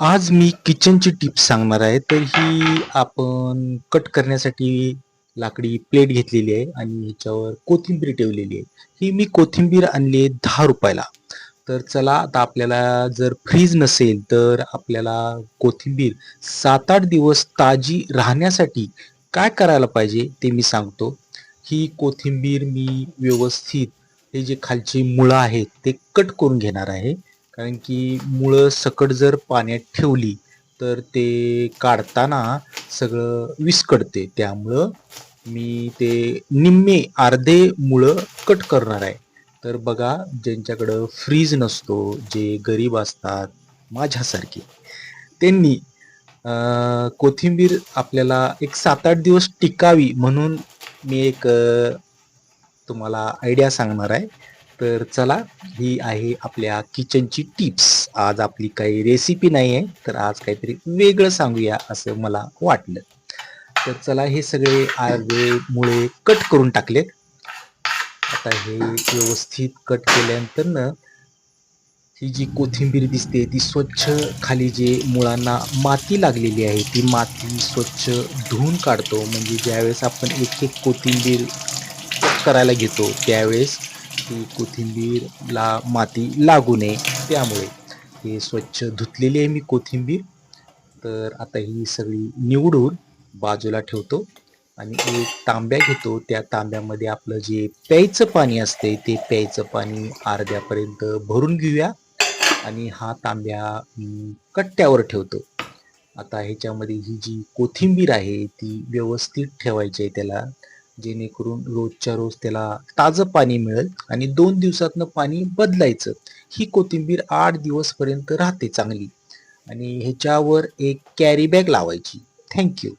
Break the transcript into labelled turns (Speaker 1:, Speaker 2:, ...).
Speaker 1: आज मी किचनची टिप्स सांगणार आहे. तर ही आपण कट करण्यासाठी लाकडी प्लेट घेतलेली आहे आणि ह्याच्यावर कोथिंबीर ठेवलेली आहे. ही मी कोथिंबीर आणली आहे दहा रुपयाला तर चला आता आपल्याला जर फ्रीज नसेल तर आपल्याला कोथिंबीर 7-8 दिवस ताजी राहण्यासाठी काय करायला पाहिजे ते मी सांगतो. ही कोथिंबीर मी व्यवस्थित हे जे खालची मुळं आहेत ते कट करून घेणार आहे. कारण की मुळं सकट जर पाण्यात ठेवली तर ते काढताना सगळं विस्कटते. त्यामुळं मी ते निम्मे अर्धे मुळं कट करणार आहे. तर बघा ज्यांच्याकडं फ्रीज नसतो, जे गरीब असतात माझ्यासारखे, त्यांनी कोथिंबीर आपल्याला एक 7-8 दिवस टिकावी म्हणून मी एक तुम्हाला आयडिया सांगणार आहे. तर चला ही आहे आपल्या किचनची टिप्स. आज आपली काही रेसिपी नाही आहे, तर आज काहीतरी वेगळं सांगूया असं मला वाटलं. तर चला हे सगळे अर्धे मुळे कट करून टाकलेत. आता हे व्यवस्थित कट केल्यानंतरनं ही जी कोथिंबीर दिसते ती स्वच्छ खाली जे मुळांना माती लागलेली आहे ती माती स्वच्छ धुवून काढतो. म्हणजे ज्यावेळेस आपण एक-एक कोथिंबीर करायला घेतो त्यावेळेस ती कोथिंबीरला माती लागू नये त्यामुळे. हे स्वच्छ धुतलेली आहे मी कोथिंबीर. तर आता ही सगळी निवडून बाजूला ठेवतो आणि एक तांब्या घेतो. त्या तांब्यामध्ये आपलं जे प्यायचं पाणी असते ते प्यायचं पाणी अर्ध्यापर्यंत भरून घेऊया आणि हा तांब्या कट्ट्यावर ठेवतो. आता ह्याच्यामध्ये ही जी कोथिंबीर आहे ती व्यवस्थित ठेवायची आहे त्याला. जेणेकरून रोजच्या रोज त्याला ताजं पाणी मिळेल आणि दोन दिवसातनं पाणी बदलायचं. ही कोथिंबीर आठ दिवसपर्यंत राहते चांगली आणि ह्याच्यावर एक कॅरी बॅग लावायची. थँक्यू